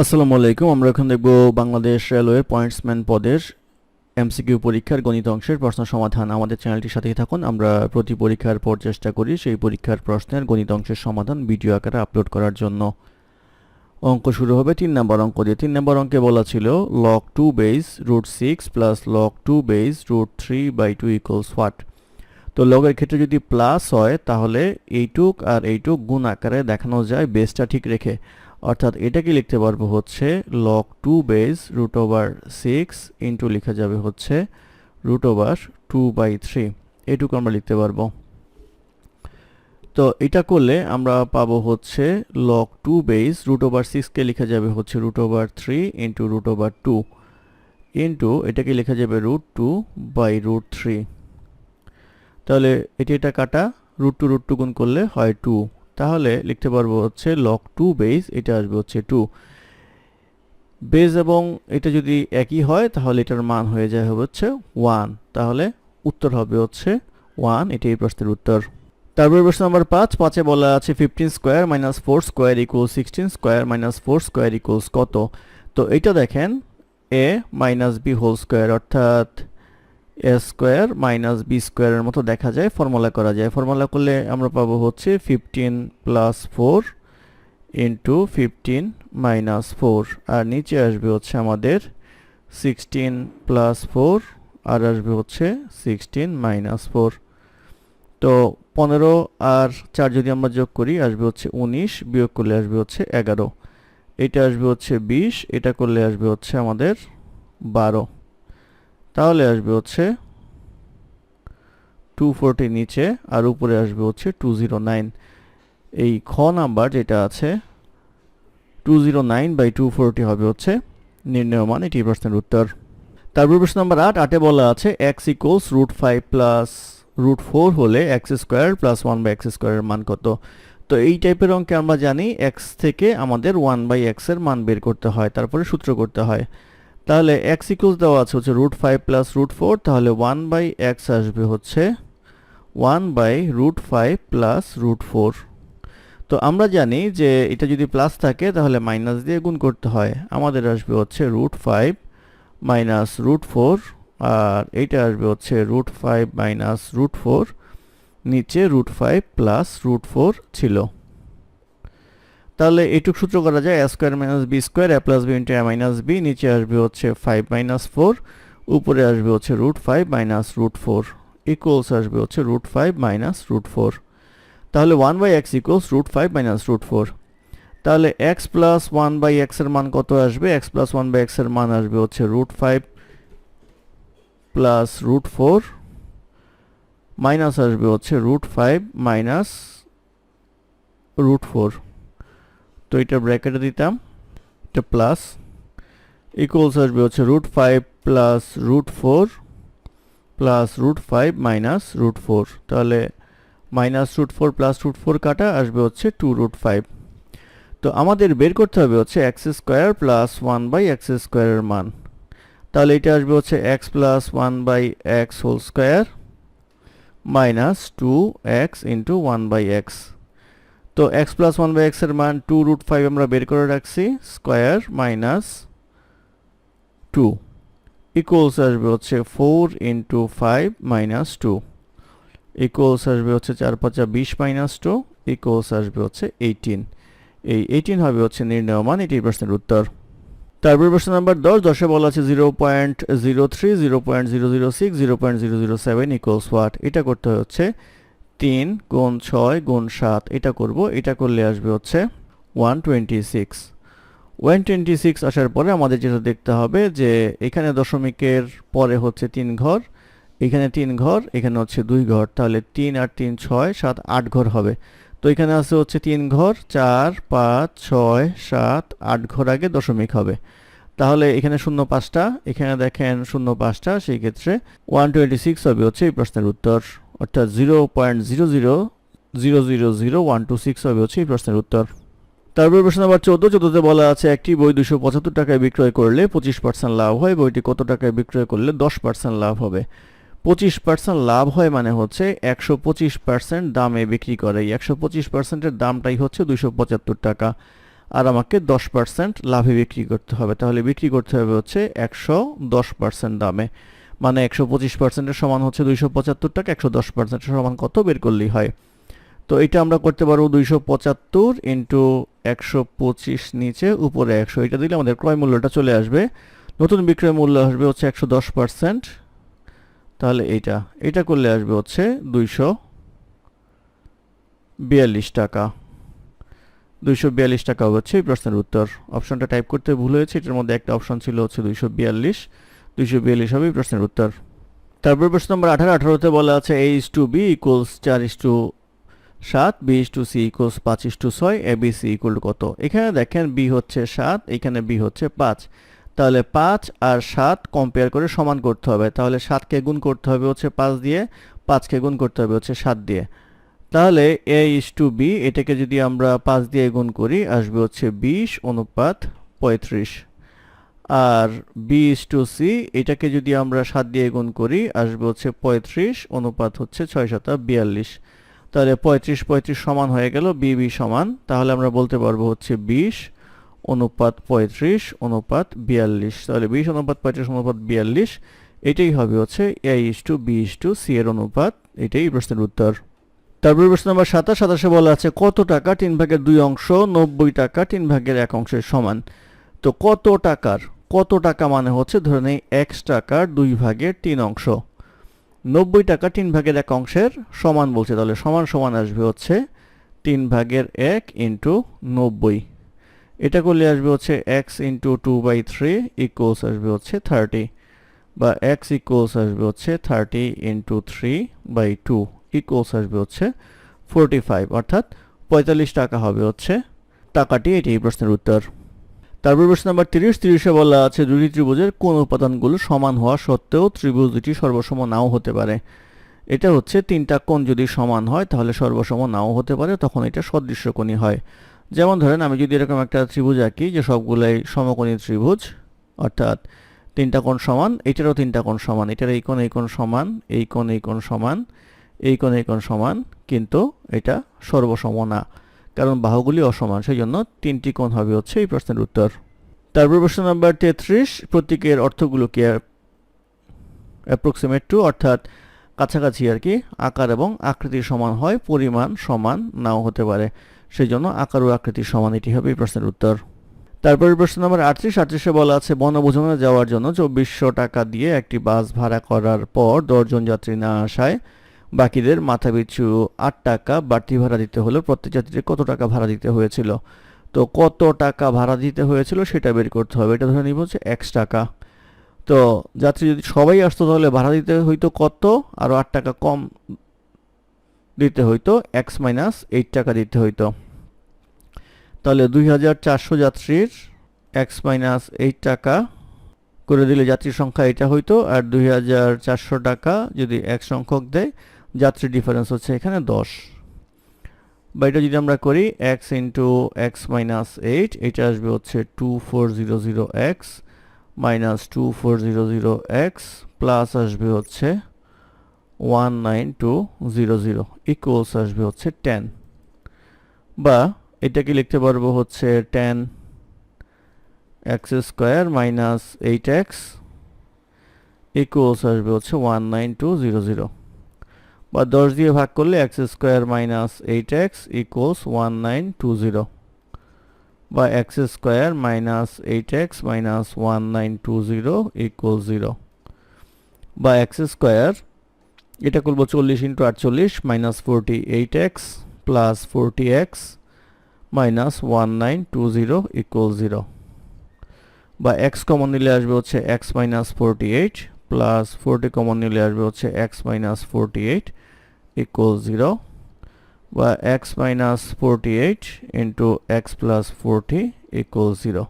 আসসালামু আলাইকুম, আমরা এখন দেখব বাংলাদেশ রেলওয়ের পয়েন্টসম্যান পদের এমসিকিউ পরীক্ষার গণিত অংশের প্রশ্ন সমাধান। আমাদের চ্যানেলটির সাথেই থাকুন, আমরা প্রতি পরীক্ষার পর চেষ্টা করি সেই পরীক্ষার প্রশ্নের গণিত অংশের সমাধান ভিডিও আকারে আপলোড করার জন্য। অঙ্ক শুরু হবে তিন নম্বর অঙ্ক দিয়ে। তিন নম্বর অঙ্কে বলা ছিল log two base root six plus log two base root three by two equals what তো লগের ক্ষেত্রে যদি প্লাস হয়, তাহলে এইটুক আর এইটুক গুণ আকারে দেখানো যায় বেসটা ঠিক রেখে। অর্থাৎ এটাকে লিখতে পারব হচ্ছে log two base root over six into লেখা যাবে হচ্ছে root over two by three এটুকু আমরা লিখতে পারব। তো এটা করলে আমরা পাবো হচ্ছে log two base root over সিক্সকে লেখা যাবে হচ্ছে root over three into root over two into এটাকে লেখা যাবে root two by root three তাহলে এটি এটা কাটা রুট টু রুট টু গুণ করলে হয় টু তাহলে লিখতে পারব হচ্ছে লক টু বেস এটা আসবে হচ্ছে টু বেস এবং এটা যদি একই হয়, তাহলে এটার মান হয়ে যায় হবে হচ্ছে ওয়ান তাহলে উত্তর হবে হচ্ছে ওয়ান এটি এই প্রশ্নের উত্তর. তারপরে প্রশ্ন নাম্বার পাঁচ, পাঁচে বলা আছে fifteen square minus four square equal sixteen square minus four square equals কত? তো এটা দেখেন a minus b whole square অর্থাৎ এ স্কোয়ার মাইনাস বি স্কোয়ারের মতো দেখা যায় ফর্মুলা করা যায়। ফর্মুলা করলে আমরা পাবো হচ্ছে fifteen plus four into fifteen minus four আর নিচে আসবে হচ্ছে আমাদের সিক্সটিন প্লাস ফোর আর আসবে হচ্ছে সিক্সটিন মাইনাস ফোর তো পনেরো আর চার যদি আমরা যোগ করি, আসবে হচ্ছে উনিশ, বিয়োগ করলে আসবে হচ্ছে এগারো। এটা আসবে হচ্ছে বিশ, এটা করলে আসবে হচ্ছে আমাদের বারো। তাহলে আসবে হচ্ছে টু ফোরটি নিচে আর উপরে আসবে হচ্ছে টু জিরো নাইন এই খ নাম্বার যেটা আছে two zero nine by two forty হবে হচ্ছে নির্ণয় মান এটি প্রশ্নের উত্তর। তারপর প্রশ্ন নাম্বার আট, আটে বলা আছে x equals root five plus root four হলে x square plus one by x স্কোয়ারের মান কত? তো এই টাইপের অঙ্কে আমরা জানি এক্স থেকে আমাদের ওয়ান বাই এক্সের মান বের করতে হয়, তারপরে সূত্র করতে হয়। তাহলে এক্স ইকুয়ালস দেওয়া আছে হচ্ছে root five plus root four তাহলে ওয়ান বাই এক্স আসবে হচ্ছে one by root five plus root four তো আমরা জানি যে এটা যদি প্লাস থাকে, তাহলে মাইনাস দিয়ে গুণ করতে হয়। আমাদের আসবে হচ্ছে root five minus root four আর এইটা আসবে হচ্ছে root five minus root four নিচে root five plus root four ছিল। তাহলে এটুক সূত্র করা যায় square minus b square a plus b into a minus b নিচে আসবে হচ্ছে ফাইভ মাইনাস ফোর উপরে আসবে হচ্ছে root five minus root four equals আসবে হচ্ছে root five minus root four তাহলে one by x equals root five minus root four তাহলে এক্স প্লাস ওয়ান বাই এক্সের মান কত আসবে? এক্স প্লাস ওয়ান বাই এক্সের মান আসবে হচ্ছে root five plus root four minus আসবে হচ্ছে root five minus root four তো এটা ব্র্যাকেটে দিতাম, এটা প্লাস ইকুয়ালস আসবে হচ্ছে root five plus root four plus root five minus root four তাহলে minus root four plus root four কাটা, আসবে হচ্ছে টু রুট ফাইভ তো আমাদের বের করতে হবে হচ্ছে x square plus one by x স্কোয়ারের মান। তাহলে এটা আসবে হচ্ছে x plus one by x whole square minus two x into one by x তো এক্স প্লাস ওয়ান বাই এক্সের মান টু রুট ফাইভ আমরা বের করে রাখছি স্কোয়ার মাইনাস টু ইকুয়ালস আসবে হচ্ছে four into five minus two equals আসবে হচ্ছে চার পাঁচা বিশ মাইনাস টু ইকুয়ালস আসবে হচ্ছে এইটিন এই এইটিন হবে হচ্ছে নির্ণয় মান এটি প্রশ্নের উত্তর। তারপর প্রশ্ন নাম্বার দশ, দশে বলা আছে zero point zero three zero point zero zero six zero point zero zero seven equals what এটা করতে হচ্ছে তিন গুণ ছয় গুণ সাত, এটা করব, এটা করলে আসবে হচ্ছে one twenty six one twenty six আসার পরে আমাদের যেটা দেখতে হবে যে এখানে দশমিকের পরে হচ্ছে তিন ঘর, এখানে তিন ঘর, এখানে হচ্ছে দুই ঘর, তাহলে তিন আর তিন ছয়, সাত আট ঘর হবে। তো এখানে আছে হচ্ছে তিন ঘর, চার, পাঁচ, ছয়, সাত, আট ঘর আগে দশমিক হবে। তাহলে এখানে শূন্য পাঁচটা, এখানে দেখেন শূন্য পাঁচটা, সেই ক্ষেত্রে ওয়ান টোয়েন্টি সিক্স হবে হচ্ছে এই প্রশ্নের উত্তর। অর্থাৎ zero point zero zero zero zero zero one two six হবে হচ্ছে এই প্রশ্নের উত্তর। তারপর প্রশ্ন নাম্বার চোদ্দ চোদ্দতে বলা আছে, একটি বই দুশো পঁচাত্তর টাকায় বিক্রয় করলে পঁচিশ পার্সেন্ট লাভ হয়, বইটি কত টাকায় বিক্রয় করলে দশ পার্সেন্ট লাভ হবে? পঁচিশ পার্সেন্ট লাভ হয় মানে হচ্ছে একশো পঁচিশ পার্সেন্ট দামে বিক্রি করে। এই একশো পঁচিশ পার্সেন্টের দামটাই হচ্ছে দুশো পঁচাত্তর টাকা। আর আমাকে দশ পার্সেন্ট লাভে বিক্রি করতে হবে। তাহলে বিক্রি করতে হবে হচ্ছে একশো দশ পার্সেন্ট দামে। মানে একশো পঁচিশ পার্সেন্টের সমান হচ্ছে দুইশো পঁচাত্তর টাকা একশো দশ পার্সেন্টের সমান কত বের করলেই হয়? তো এটা আমরা করতে পারব দুইশো পঁচাত্তর ইন্টু একশো পঁচিশ নিচে উপরে একশো। এটা দিলে আমাদের ক্রয় মূল্যটা চলে আসবে। নতুন বিক্রয় মূল্য আসবে হচ্ছে একশো দশ পার্সেন্ট তাহলে এইটা এটা করলে আসবে হচ্ছে দুইশো বিয়াল্লিশ টাকা। দুইশো বিয়াল্লিশ টাকা হচ্ছে এই প্রশ্নের উত্তর। অপশনটা টাইপ করতে ভুল হয়েছে, এটার মধ্যে একটা অপশন ছিল হচ্ছে দুইশো বিয়াল্লিশ। দুইশো বিয়াল্লিশ হবে প্রশ্নের উত্তর। তারপর প্রশ্ন নম্বর আঠারো, আঠারোতে বলা আছে a is to b equals চার ইস টু সাত b is to c equals পাঁচ ইস টু ছয় এ বি সি ইকুয়াল কত? এখানে দেখেন বি হচ্ছে সাত, এখানে বি হচ্ছে পাঁচ। তাহলে পাঁচ আর সাত কম্পেয়ার করে সমান করতে হবে। তাহলে সাতকে গুণ করতে হবে হচ্ছে পাঁচ দিয়ে, পাঁচকে গুণ করতে হবে হচ্ছে সাত দিয়ে। তাহলে এ ইস টু বি এটাকে যদি আমরা পাঁচ দিয়ে গুণ করি, আসবে হচ্ছে বিশ অনুপাত পঁয়ত্রিশ। আর বি টু সি এটাকে যদি আমরা সাত দিয়ে গুণ করি, আসবে হচ্ছে পঁয়ত্রিশ, অনুপাত হচ্ছে ছয় শতা বিয়াল্লিশ। তাহলে পঁয়ত্রিশ পঁয়ত্রিশ সমান হয়ে গেল বি বি সমান। তাহলে আমরা বলতে পারব হচ্ছে বিশ, অনুপাত পঁয়ত্রিশ, অনুপাত বিয়াল্লিশ। তাহলে বিশ, অনুপাত পঁয়ত্রিশ, অনুপাত বিয়াল্লিশ, এটাই হবে হচ্ছে a is to b is to c এর অনুপাত। এটাই প্রশ্নের উত্তর। তারপর প্রশ্ন নম্বর সাতাশ, সাতাশে বলা আছে, কত টাকা তিন ভাগের দুই অংশ নব্বই টাকা তিন ভাগের এক অংশের সমান? তো কত টাকার? কত টাকা মানে হচ্ছে ধরে নেই এক্স টাকার দুই ভাগের তিন অংশ। নব্বই টাকা তিন ভাগের এক অংশের সমান বলছে। তাহলে সমান সমান আসবে হচ্ছে তিন ভাগের এক ইন্টু নব্বই। এটা করলে আসবে হচ্ছে x into two by three equals আসবে হচ্ছে থার্টি বা এক্স ইকুয়ালস আসবে হচ্ছে thirty into three by two equals আসবে হচ্ছে ফোরটি ফাইভ অর্থাৎ পঁয়তাল্লিশ টাকা হবে হচ্ছে টাকাটি এটি এই প্রশ্নের উত্তর। তারপর প্রশ্ন নাম্বার তিরিশ, তিরিশে বলা আছে, দুটি ত্রিভুজের কোন উপাদানগুলো সমান হওয়া সত্ত্বেও ত্রিভুজ দুটি সর্বসম নাও হতে পারে। এটা হচ্ছে তিনটা কোণ যদি সমান হয়, তাহলে সর্বসম নাও হতে পারে, তখন এটা সদৃশ্য কোণই হয়। যেমন ধরেন, আমি যদি এরকম একটা ত্রিভুজ আঁকি, যে সবগুলোই সমকোণী ত্রিভুজ, অর্থাৎ তিনটা কোণ সমান, এটারও তিনটা কোণ সমান, এটার এই কোণ এই কোণ সমান, এই কোণ এই কোণ সমান, এই কোণ এই কোণ সমান, কিন্তু এটা সর্বসম না। কারণ বাহুগুলি অসমান সেই জন্য তিনটি কোণ হবে হচ্ছে এই প্রশ্নের উত্তর। তারপর প্রশ্ন নাম্বার তেত্রিশ, প্রতীকের অর্থগুলো অর্থগুলোকে অ্যাপ্রক্সিমেট টু অর্থাৎ কাছাকাছি আর কি, আকার এবং আকৃতি সমান হয়, পরিমাণ সমান নাও হতে পারে। সেই জন্য আকার ও আকৃতি সমান, এটি হবে এই প্রশ্নের উত্তর। তারপরে প্রশ্ন নম্বর আটত্রিশ, আটত্রিশে বলা আছে, বনভোজনে যাওয়ার জন্য চব্বিশশো টাকা দিয়ে একটি বাস ভাড়া করার পর দশজন যাত্রী না আসায় বাকিদের মাথাপিছু আট টাকা বাড়তি ভাড়া দিতে হলো, প্রত্যেক যাত্রীকে কত টাকা ভাড়া দিতে হয়েছিল? তো কত টাকা ভাড়া দিতে হয়েছিল সেটা বের করতে হবে, এটা ধরে নিব হচ্ছে এক্স টাকা। তো যাত্রী যদি সবাই আসতো তাহলে ভাড়া দিতে হইতো কত? আরও আট টাকা কম দিতে হইতো এক্স মাইনাস এইট টাকা দিতে হইতো। তাহলে দুই হাজার চারশো যাত্রীর এক্স মাইনাস এইট টাকা করে দিলে যাত্রীর সংখ্যা এটা হইতো, আর দুই হাজার চারশো টাকা যদি এক সংখ্যক দেয় যাত্রীর ডিফারেন্স হচ্ছে এখানে দশ। বা এটা যদি আমরা করি x into x minus eight এটা আসবে হচ্ছে two four zero zero x minus two four zero zero x plus আসবে হচ্ছে one nine two zero zero equals আসবে হচ্ছে টেন বা এটাকে লিখতে পারব হচ্ছে ten x square minus eight x equals আসবে হচ্ছে one nine two zero zero বা দশ দিয়ে ভাগ করলে x square minus eight x equals one nine two zero বা x square minus eight x minus one nine two zero equal zero বা x square এটা করব চল্লিশ ইন্টু আটচল্লিশ minus forty eight x plus forty x minus one nine two zero equal zero বা x common নিলে আসবে হচ্ছে x minus forty eight plus forty common নিলে আসবে হচ্ছে x minus forty eight equal zero বা x minus forty eight into x plus forty equal zero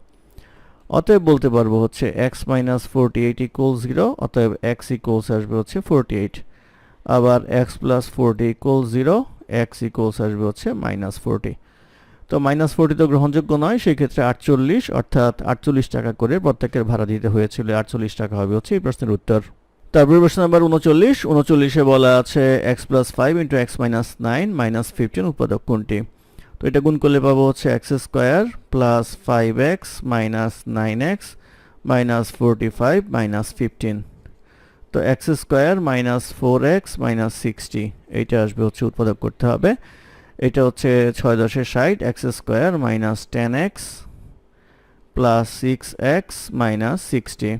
অতএব বলতে পারব হচ্ছে x minus forty eight equal zero অতএব এক্স ইকুয়ালস আসবে হচ্ছে ফোরটি এইট আবার x plus forty equal zero x equals আসবে হচ্ছে মাইনাস ফোরটি তো মাইনাস ফোরটি তো গ্রহণযোগ্য নয় সেই ক্ষেত্রে আটচল্লিশ, অর্থাৎ আটচল্লিশ টাকা করে প্রত্যেকের ভাড়া দিতে হয়েছিল আটচল্লিশ টাকা হবে হচ্ছে এই প্রশ্নের উত্তর। তারপরে প্রশ্ন নাম্বার উনচল্লিশ, উনচল্লিশে বলা আছে x plus five into x minus nine minus fifteen উৎপাদক কোনটি? তো এটা গুণ করলে পাবো হচ্ছে x square plus five x minus nine x minus forty five minus fifteen তো x square minus four x minus sixty এইটা আসবে হচ্ছে উৎপাদক করতে হবে। এটা হচ্ছে ছয় দশের ষাট x square minus ten x plus six x minus sixty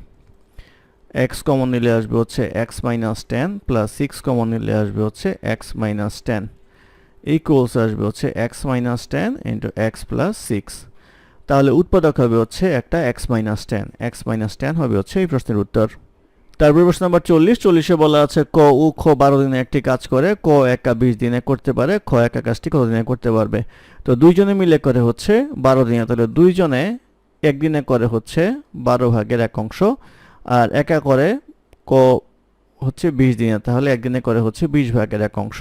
x common নিলে আসবে হচ্ছে x minus ten plus six common নিলে আসবে হচ্ছে এক্স মাইনাস টেন ইকুয়ালস আসবে হচ্ছে x minus ten into x plus six তাহলে উৎপাদক হবে হচ্ছে একটা x minus ten x minus ten হবে হচ্ছে এই প্রশ্নের উত্তর। তারপর প্রশ্ন নাম্বার চল্লিশ, চল্লিশে বলা আছে ক উ খ বারো দিনে একটি কাজ করে, ক একা বিশ দিনে করতে পারে, খ একা কাজটি কত দিনে করতে পারবে? তো দুইজনে মিলে করে হচ্ছে বারো দিনে, তাহলে দুইজনে একদিনে করে হচ্ছে বারো ভাগের এক অংশ, আর একা করে ক হচ্ছে বিশ দিনে, তাহলে একদিনে করে হচ্ছে বিশ ভাগের এক অংশ।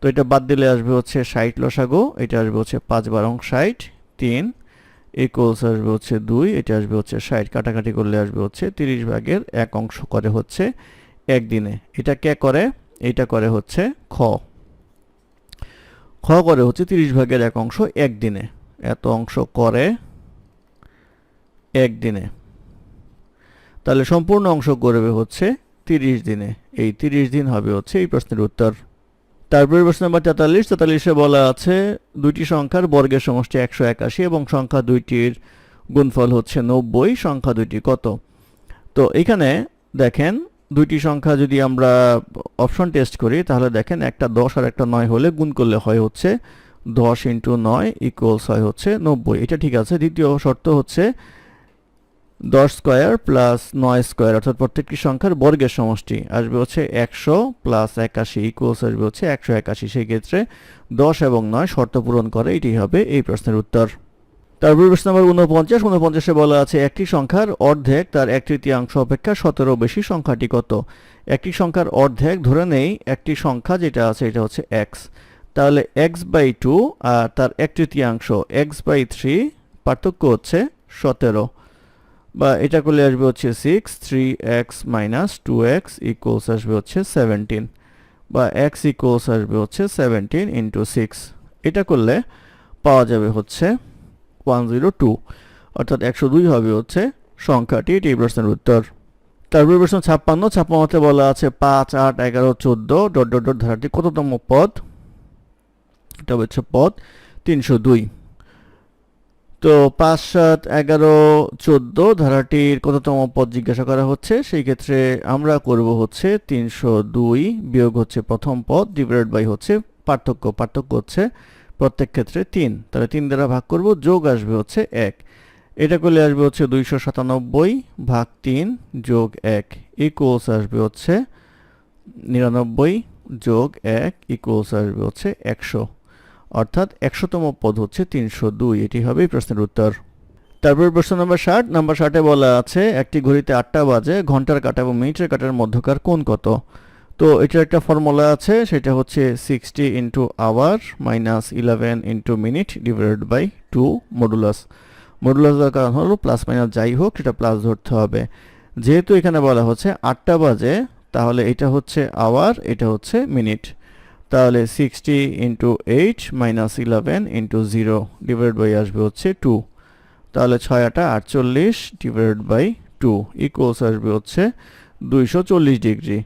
তো এটা বাদ দিলে আসবে হচ্ছে ষাট লসাগো, এটা আসবে হচ্ছে পাঁচ বারং ষাট, তিন ইকুয়ালস আসবে হচ্ছে দুই, এটা আসবে হচ্ছে ষাট, কাটাকাটি করলে আসবে হচ্ছে তিরিশ ভাগের এক অংশ করে হচ্ছে একদিনে। এটা কে করে? এটা করে হচ্ছে খ। খ করে হচ্ছে তিরিশ ভাগের এক অংশ একদিনে। এত অংশ করে একদিনে। তাহলে সম্পূর্ণ অংশ করবে হচ্ছে তিরিশ দিনে। এই তিরিশ দিন হবে হচ্ছে এই প্রশ্নের উত্তর। তারপরে প্রশ্ন নাম্বার তেতাল্লিশ, তেতাল্লিশে বলা আছে, দুইটি সংখ্যার বর্গের সমষ্টি একশো একাশি এবং সংখ্যা দুইটির গুণফল হচ্ছে নব্বই, সংখ্যা দুইটি কত? তো এখানে দেখেন, দুইটি সংখ্যা যদি আমরা অপশন টেস্ট করি, তাহলে দেখেন একটা দশ আর একটা নয় হলে গুণ করলে হয় হচ্ছে দশ ইন্টু নয় ইকুয়ালস হয় হচ্ছে নব্বই। এটা ঠিক আছে। দ্বিতীয় শর্ত হচ্ছে দশ স্কোয়ার প্লাস নয় স্কোয়ার, অর্থাৎ প্রত্যেকটি সংখ্যার বর্গের সমষ্টি আসবে হচ্ছে একশো প্লাস একাশি ইকুয়ালস আসবে হচ্ছে একশো একাশি। সেই ক্ষেত্রে দশ এবং নয় শর্ত পূরণ করে, এটি হবে এই প্রশ্নের উত্তর। তারপর প্রশ্ন নম্বর উনপঞ্চাশ উনপঞ্চাশে বলা আছে, একটি সংখ্যার অর্ধেক তার এক তৃতীয়াংশ অপেক্ষা সতেরো বেশি সংখ্যাটি কত? একটি সংখ্যার অর্ধেক ধরে নেই, একটি সংখ্যা যেটা আছে এটা হচ্ছে এক্স তাহলে এক্স বাই টু আর তার এক তৃতীয়াংশ এক্স বাই থ্রি পার্থক্য হচ্ছে সতেরো। বা এটা করলে আসবে হচ্ছে six three x minus two x equals আসবে হচ্ছে সেভেন্টিন বা এক্স ইকুয়ালস আসবে হচ্ছে সেভেন্টিন ইন্টু সিক্স এটা করলে পাওয়া যাবে হচ্ছে ওয়ান জিরো টু অর্থাৎ একশো দুই হবে হচ্ছে সংখ্যাটি, এটি প্রশ্নের উত্তর। তারপর প্রশ্ন ছাপ্পান্ন, ছাপ্পান্নতে বলা আছে পাঁচ, আট, এগারো, চোদ্দ, ডট ডট ডট, ধারাটি কততম পদ? এটা হচ্ছে পদ তিনশো দুই। তো পাঁচ সাত এগারো চোদ্দ ধারাটির কততম পদ জিজ্ঞাসা করা হচ্ছে, সেই ক্ষেত্রে আমরা করব হচ্ছে তিনশো দুই বিয়োগ হচ্ছে প্রথম পদ ডিভাইড বাই হচ্ছে পার্থক্য পার্থক্য হচ্ছে প্রত্যেক ক্ষেত্রে তিন। তাহলে তিন দ্বারা ভাগ করব, যোগ আসবে হচ্ছে এক। এটা করলে আসবে হচ্ছে দুইশো সাতানব্বই ভাগ তিন যোগ এক ইকুয়ালস আসবে হচ্ছে নিরানব্বই যোগ এক ইকুয়ালস আসবে হচ্ছে একশো। অর্থাৎ একশোতম পদ হচ্ছে তিনশো দুই। এটি হবে প্রশ্নের উত্তর। তারপর প্রশ্ন নম্বর ষাট। নম্বর ষাটে বলা আছে, একটি ঘড়িতে আটটা বাজে, ঘণ্টার কাটা এবং মিনিটের কাটার মধ্যকার কোন কত? তো এটার একটা ফর্মুলা আছে, সেটা হচ্ছে sixty into hour minus eleven into minute divided by two modulus. মডুলাসের কারণ হলো প্লাস মাইনাস, যাই হোক, সেটা প্লাস ধরতে হবে। যেহেতু এখানে বলা হচ্ছে আটটা বাজে, তাহলে এটা হচ্ছে আওয়ার, এটা হচ্ছে মিনিট। তাহলে sixty into eight minus eleven into zero divide by আসবে হচ্ছে টু তাহলে ছয় আটা আটচল্লিশ ডিভাইড বাই টু ইকুয়ালস আসবে হচ্ছে দুইশো চল্লিশ ডিগ্রি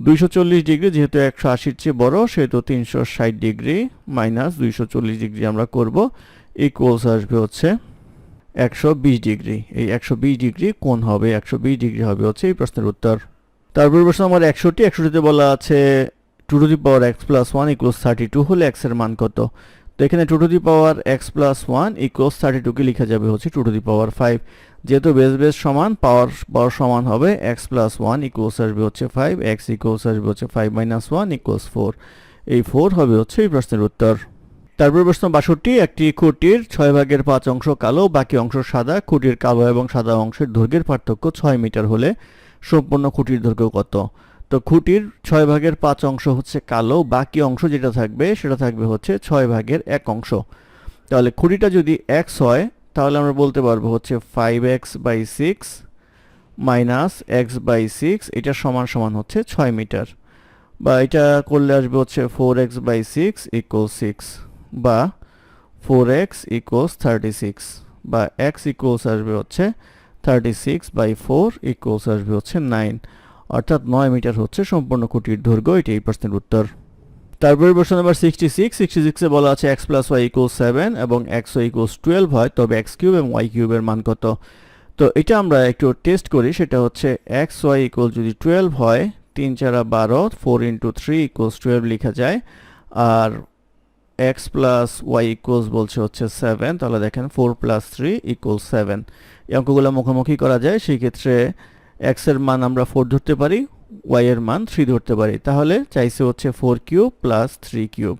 দুইশো চল্লিশ ডিগ্রি যেহেতু একশো আশির চেয়ে বড়, সেহেতু তিনশো ষাট ডিগ্রি মাইনাস দুইশো চল্লিশ ডিগ্রি আমরা করব ইকুয়ালস আসবে হচ্ছে একশো বিশ ডিগ্রি এই একশো বিশ ডিগ্রি কোন হবে? একশো বিশ ডিগ্রি হবে হচ্ছে এই প্রশ্নের উত্তর। তারপর প্রশ্ন আমার একশোটি, একশোটিতে বলা আছে two to the power x plus one equals thirty two হলে এক্সের মান কত? তো এখানে two to the power x plus one equals thirty টুকে লিখা যাবে হচ্ছে two to the power five যেহেতু বেস বেস সমান পাওয়ার পাওয়ার সমান হবে এক্স প্লাস ওয়ান ইকুয়ালস আসবে হচ্ছে ফাইভ এক্স ইকুয়ালস আসবে হচ্ছে five minus one equals four এই ফোর হবে হচ্ছে এই প্রশ্নের উত্তর। তারপর প্রশ্ন বাষট্টি, একটি খুঁটির ছয় ভাগের পাঁচ অংশ কালো, বাকি অংশ সাদা। খুঁটির কালো এবং সাদা অংশের দৈর্ঘ্যের পার্থক্য ছয় মিটার হলে সম্পূর্ণ খুঁটির দৈর্ঘ্য কত? তো খুঁটির ছয় ভাগের পাঁচ অংশ হচ্ছে কালো, বাকি অংশ যেটা থাকবে সেটা থাকবে হচ্ছে ছয় ভাগের এক অংশ। তাহলে খুঁটিটা যদি এক্স হয়, তাহলে আমরা বলতে পারব হচ্ছে five x by six minus x by six এটা সমান সমান হচ্ছে ছয় মিটার। বা এটা করলে আসবে হচ্ছে four x by six equal six বা four x equals thirty six বা এক্স ইকুয়ালস আসবে হচ্ছে thirty six by four equals আসবে হচ্ছে নাইন অর্থাৎ নয় মিটার হচ্ছে সম্পূর্ণ কুটির দৈর্ঘ্য এটি এই প্রশ্নের উত্তর। তারপরে প্রশ্ন নাম্বার সিক্সটি সিক্স সিক্সটি সিক্সে বলা আছে x plus y equals seven এবং এক্স ওয়াই ইকুয়ালস টুয়েলভ হয়, তবে এক্স কিউব এবং ওয়াই কিউবের মান কত? তো এটা আমরা একটু টেস্ট করি, সেটা হচ্ছে এক্স ওয়াই ইকুয়াল যদি টুয়েলভ হয়, তিন চারা বারো four into three equals twelve লেখা যায়, আর এক্স প্লাস ওয়াই ইকুয়ালস বলছে হচ্ছে সেভেন তাহলে দেখেন four plus three equals seven এই অঙ্কগুলো মুখোমুখি করা যায়, সেই ক্ষেত্রে এক্সের মান আমরা ফোর ধরতে পারি ওয়াই এর মান থ্রি ধরতে পারি। তাহলে চাইছে হচ্ছে four cube plus three cube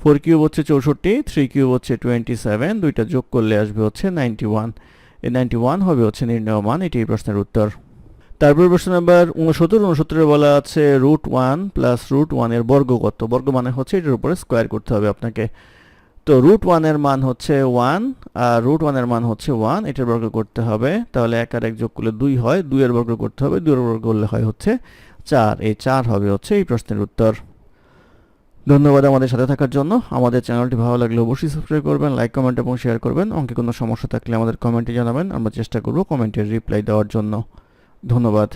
four cube হচ্ছে চৌষট্টি থ্রি কিউব হচ্ছে টোয়েন্টি সেভেন দুইটা যোগ করলে আসবে হচ্ছে নাইনটি ওয়ান এই নাইনটি ওয়ান হবে হচ্ছে নির্ণয় মান এটি এই প্রশ্নের উত্তর। তারপর প্রশ্ন নাম্বার উনসত্তর উনসত্তরে বলা আছে রুট ওয়ান প্লাস রুট ওয়ানের বর্গ কত বর্গ মানে হচ্ছে এটার উপরে স্কোয়ার করতে হবে আপনাকে। তো রুট ওয়ানের মান হচ্ছে ওয়ান আর রুট ওয়ানের মান হচ্ছে ওয়ান এটার বর্গ করতে হবে, তাহলে এক আর এক যোগ করলে দুই হয়, দুইয়ের বর্গ করতে হবে, দুইয়ের বর্গ করলে হয় হচ্ছে চার, এই চার হবে হচ্ছে এই প্রশ্নের উত্তর। ধন্যবাদ আমাদের সাথে থাকার জন্য, আমাদের চ্যানেলটি ভালো লাগলে অবশ্যই সাবস্ক্রাইব করবেন লাইক কমেন্ট এবং শেয়ার করবেন, অঙ্কে কোনো সমস্যা থাকলে আমাদের কমেন্টে জানাবেন, আমরা চেষ্টা করব কমেন্টের রিপ্লাই দেওয়ার জন্য। ধন্যবাদ।